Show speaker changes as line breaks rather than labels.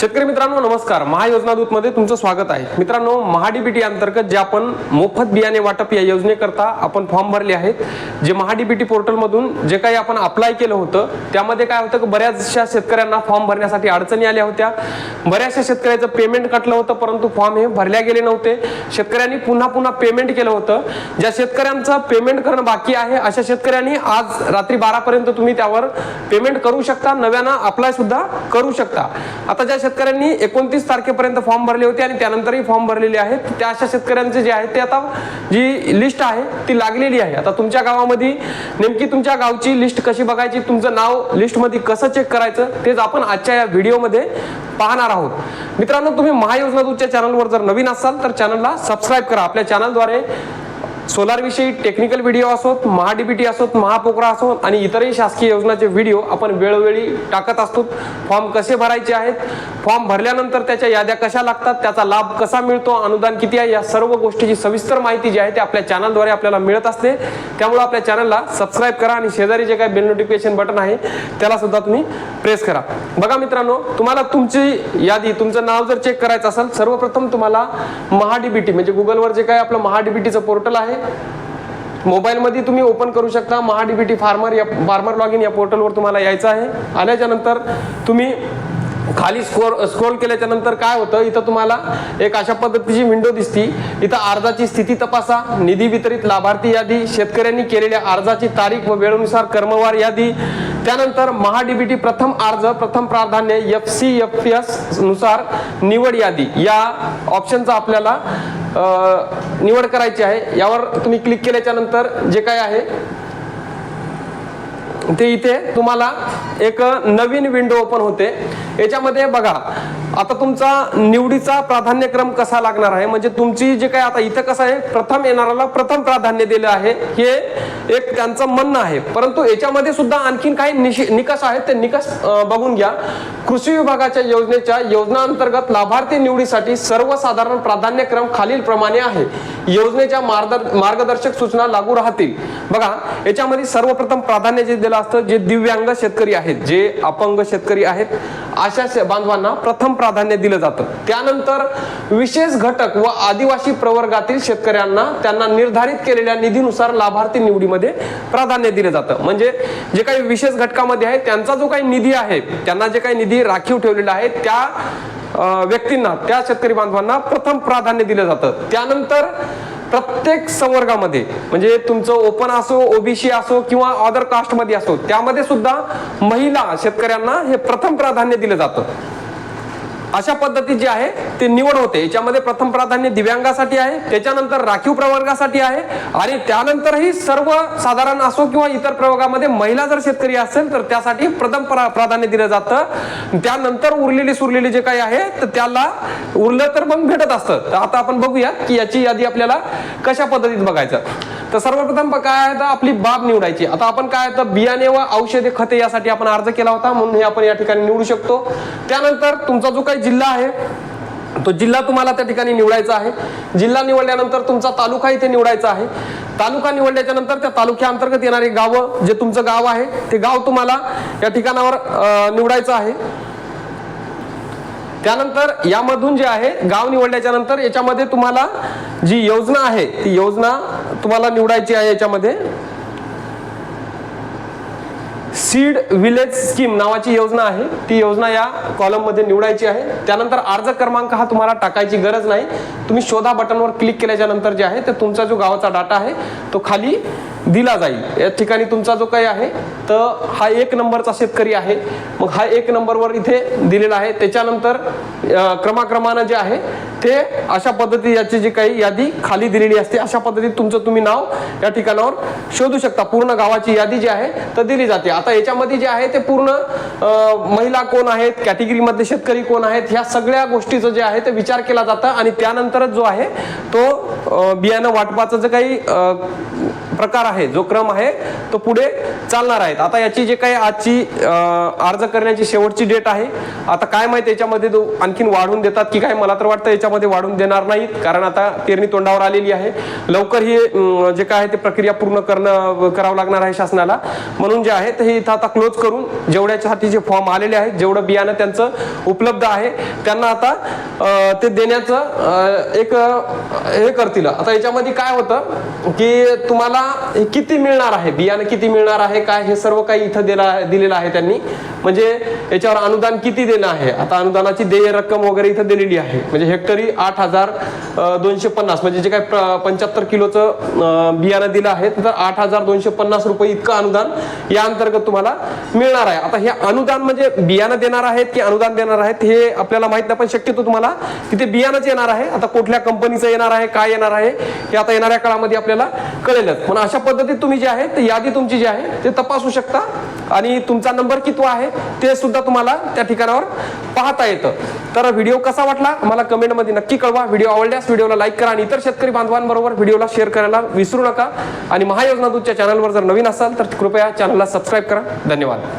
शेतकरी मित्रांनो नमस्कार. महायोजना दूत मध्ये तुमचं स्वागत आहे. मित्रांनो महाडीबीटी अंतर्गत जे आपण मोफत बियाणे वाटप या योजनेकरता आपण फॉर्म भरले आहेत जे महाडीबीटी पोर्टल मधून जे काही आपण अप्लाय केलं होतं त्यामध्ये काय होतं की बऱ्याचशा शेतकऱ्यांना फॉर्म भरण्यासाठी अडचणी आल्या होत्या. बऱ्याचशा शेतकऱ्याचं पेमेंट कटलं होतं परंतु फॉर्म हे भरल्या गेले नव्हते. शेतकऱ्यांनी पुन्हा पुन्हा पेमेंट केलं होतं. ज्या शेतकऱ्यांचं पेमेंट करणं बाकी आहे अशा शेतकऱ्यांनी आज रात्री बारा पर्यंत तुम्ही त्यावर पेमेंट करू शकता नव्यानं अप्लाय सुद्धा करू शकता. आता ज्या शेतकऱ्यांनी एकोणतीस तारखेपर्यंत फॉर्म भरले होते आणि त्यानंतरही फॉर्म भरलेले आहेत. त्या अशा शेतकऱ्यांचे जे आहे ते आता जी लिस्ट आहे ती लागलेली आहे. आता तुमच्या गावामध्ये नेमकी तुमच्या गावची लिस्ट कशी बघायची तुमचं नाव लिस्टमध्ये कसं चेक करायचं तेच आपण आजच्या या व्हिडिओमध्ये पाहणार आहोत. मित्रांनो तुम्ही महायोजना दूतच्या चॅनलवर जर नवीन असाल तर चॅनलला सबस्क्राईब करा. आपल्या चॅनलद्वारे सोलार विषयी टेक्निकल व्हिडिओ असोत महाडीबीटी असोत महापोकरा असोत आणि इतरही शासकीय योजनाचे व्हिडिओ आपण वेळोवेळी टाकत असतो. फॉर्म कसे भरायचे आहेत? फॉर्म भरल्यानंतर त्याच्या याद्या कशा लागतात? त्याचा लाभ कसा मिळतो? अनुदान किती आहे? या सर्व गोष्टीची सविस्तर माहिती जी आहे ते आपल्या चॅनलद्वारे आपल्याला मिळत असते. त्यामुळे आपल्या चॅनलला सबस्क्राईब करा आणि शेजारी जे काही बेल नोटिफिकेशन बटन आहे त्याला सुद्धा तुम्ही प्रेस करा. बघा मित्रांनो तुम्हाला तुमची यादी तुमचं नाव जर चेक करायचं असेल सर्वप्रथम तुम्हाला महाडीबीटी म्हणजे गुगलवर जे काही आपलं महाडीबीटीचं पोर्टल आहे मोबाईलमध्ये तुम्ही ओपन करू शकता. महाडीबीटी फार्मर या फार्मर लॉग इन या पोर्टलवर तुम्हाला यायचं आहे. आल्याच्यानंतर तुम्ही खाली स्कोर स्क्रोल केल्याच्यानंतर काय होतं? इथं तुम्हाला एक अशा पद्धतीची विंडो दिसती. इथं अर्जाची स्थिती तपासा. निधी वितरित लाभार्थी यादी शेतकऱ्यांनी केलेल्या अर्जाची तारीख व वेळेनुसार कर्मवार यादी. त्यानंतर महाडीबीटी प्रथम अर्ज प्रथम प्राधान्य एफ सी एफ एसनुसार निवड यादी. या ऑप्शनचा आपल्याला निवड करायची आहे. यावर तुम्ही क्लिक केल्याच्यानंतर जे काय आहे ते इथे तुम्हाला एक नवीन विंडो ओपन होते. याच्यामध्ये बघा आता तुमचा निवडीचा प्राधान्यक्रम कसा लागणार आहे? म्हणजे तुमची जे काय आता इथं कसं आहे प्रथम येणाऱ्याला प्रथम प्राधान्य दिलं आहे हे एक त्यांचं म्हणणं आहे. परंतु याच्यामध्ये सुद्धा आणखीन काही निकष आहेत ते निकष बघून घ्या. कृषी विभागाच्या योजनेच्या योजना अंतर्गत लाभार्थी निवडीसाठी सर्वसाधारण प्राधान्यक्रम खालील प्रमाणे आहे. योजनेच्या मार्गदर्शक सूचना लागू राहतील. बघा याच्यामध्ये सर्वप्रथम प्राधान्य जे दिलं असतं जे दिव्यांग शेतकरी आहेत जे अपंग शेतकरी आहेत अशा बांधवांना प्रथम प्राधान्य दिलं जातं. त्यानंतर विशेष घटक व आदिवासी प्रवर्गातील शेतकऱ्यांना त्यांना निर्धारित केलेल्या निधीनुसार लाभार्थी निवडीमध्ये प्राधान्य दिलं जातं. म्हणजे जे काही विशेष घटकामध्ये आहे त्यांचा जो काही निधी आहे त्यांना जे काही निधी राखीव ठेवलेला आहे त्या व्यक्तींना त्या शेतकरी बांधवांना प्रथम प्राधान्य दिलं जातं. त्यानंतर प्रत्येक संवर्गामध्ये म्हणजे तुमचं ओपन असो ओबीसी असो किंवा अदर कास्टमध्ये असो त्यामध्ये सुद्धा महिला शेतकऱ्यांना हे प्रथम प्राधान्य दिलं जातं. अशा पद्धती जी आहे ते निवड होते. याच्यामध्ये प्रथम प्राधान्य दिव्यांगासाठी आहे त्याच्यानंतर राखीव प्रवर्गासाठी आहे आणि त्यानंतरही सर्व साधारण असो किंवा इतर प्रवर्गामध्ये महिला जर शेतकरी असेल तर त्यासाठी प्रथम प्रा- प्राधान्य दिलं जातं. त्यानंतर उरलेली सुरलेली जे काही आहे तर त्याला उरलं तर मग भेटत असतं. तर आता आपण बघूया की याची यादी आपल्याला कशा पद्धतीत बघायचं. तर सर्वप्रथम काय आहे तर आपली बाब निवडायची. आता आपण काय तर बियाणे व औषधे खते यासाठी आपण अर्ज केला होता म्हणून हे आपण या ठिकाणी निवडू शकतो. त्यानंतर तुमचा जो काही जिल्हा आहे तो जिल्हा तुम्हाला त्या ठिकाणी निवडायचा आहे. जिल्हा निवडल्यानंतर तुमचा तालुका इथे निवडायचा आहे. तालुका निवडल्याच्या नंतर त्या तालुक्या अंतर्गत येणारे गावं जे तुमचं गाव आहे ते गाव तुम्हाला या ठिकाणावर निवडायचं आहे. त्यानंतर यामधून जे आहे गाव निवडल्याच्या नंतर याच्यामध्ये तुम्हाला जी योजना आहे ती योजना तुम्हाला निवडायची आहे याच्यामध्ये? सीड विलेज स्कीम नावाची योजना आहे. ती योजना या कॉलममध्ये निवडायची आहे. त्यानंतर अर्ज क्रमांक हा तुम्हाला टाकायची गरज नाही. तुम्ही शोधा बटनवर क्लिक केल्याच्यानंतर जे आहे ते तुमचा जो गावाचा डाटा आहे तो खाली दिला जाईल. या ठिकाणी तुमचा जो काही आहे तर हा एक नंबरचा शेतकरी आहे. मग हा एक नंबरवर इथे दिलेला आहे. त्याच्यानंतर क्रमाक्रमानं जे आहे ते अशा पद्धती याची जी काही यादी खाली दिलेली असते अशा पद्धतीत तुमचं तुम्ही नाव या ठिकाणावर शोधू शकता. पूर्ण गावाची यादी जी आहे तर दिली जाते. आता याच्यामध्ये जे आहे ते पूर्ण महिला कोण आहेत कॅटेगरीमधले शेतकरी कोण आहेत ह्या सगळ्या गोष्टीचं जे आहे ते विचार केला जातं. आणि त्यानंतरच जो आहे तो बियाणं वाटपाचं जे काही प्रकार आहे जो क्रम आहे तो पुढे चालणार आहेत. आता याची जे काही आजची अर्ज करण्याची शेवटची डेट आहे आता काय माहिती याच्यामध्ये तो आणखीन वाढवून देतात की काय मला तर वाटतं याच्यामध्ये वाढवून देणार नाहीत कारण आता पेरणी तोंडावर आलेली आहे. लवकर ही जे काय आहे ते प्रक्रिया पूर्ण करणं करावं लागणार आहे शासनाला. म्हणून जे आहे ते हे इथं आता क्लोज करून जेवढ्यासाठी जे फॉर्म आलेले आहेत जेवढं बियाणं त्यांचं उपलब्ध आहे त्यांना आता ते देण्याचं एक हे करतील. आता याच्यामध्ये काय होतं की तुम्हाला किती मिळणार आहे? बियाणं किती मिळणार आहे? काय हे सर्व काही इथं दिला दिलेलं आहे त्यांनी. म्हणजे याच्यावर अनुदान किती देणं आहे? आता अनुदानाची देय रक्कम वगैरे इथं दिलेली आहे. म्हणजे हेक्टरी आठ हजार दोनशे पन्नास. म्हणजे जे काही पंच्याहत्तर किलोचं बियाणं दिलं आहे तर आठ हजार दोनशे पन्नास रुपये इतकं अनुदान या अंतर्गत तुम्हाला मिळणार आहे. आता हे अनुदान म्हणजे बियाणं देणार आहेत की अनुदान देणार आहेत हे आपल्याला माहीत नाही पण शक्यतो तुम्हाला तिथे बियाणंच येणार आहे. आता कुठल्या कंपनीचं येणार आहे काय येणार आहे हे आता येणाऱ्या काळामध्ये आपल्याला कळेलच. पण अशा पद्धतीत तुम्ही जे आहे ते यादी तुमची जी आहे ते तपासू शकता. आणि तुमचा नंबर किती आहे ते सुद्धा तुम्हाला त्या ठिकाणावर पाहता येतं. तर व्हिडिओ कसा वाटला? मला कमेंटमध्ये नक्की कळवा. व्हिडिओ आवडल्यास व्हिडिओला लाईक करा आणि इतर शेतकरी बांधवांबरोबर व्हिडिओला शेअर करायला विसरू नका. आणि महायोजना दूतच्या चॅनलवर जर नवीन असाल तर कृपया चॅनलला सबस्क्राईब करा. धन्यवाद.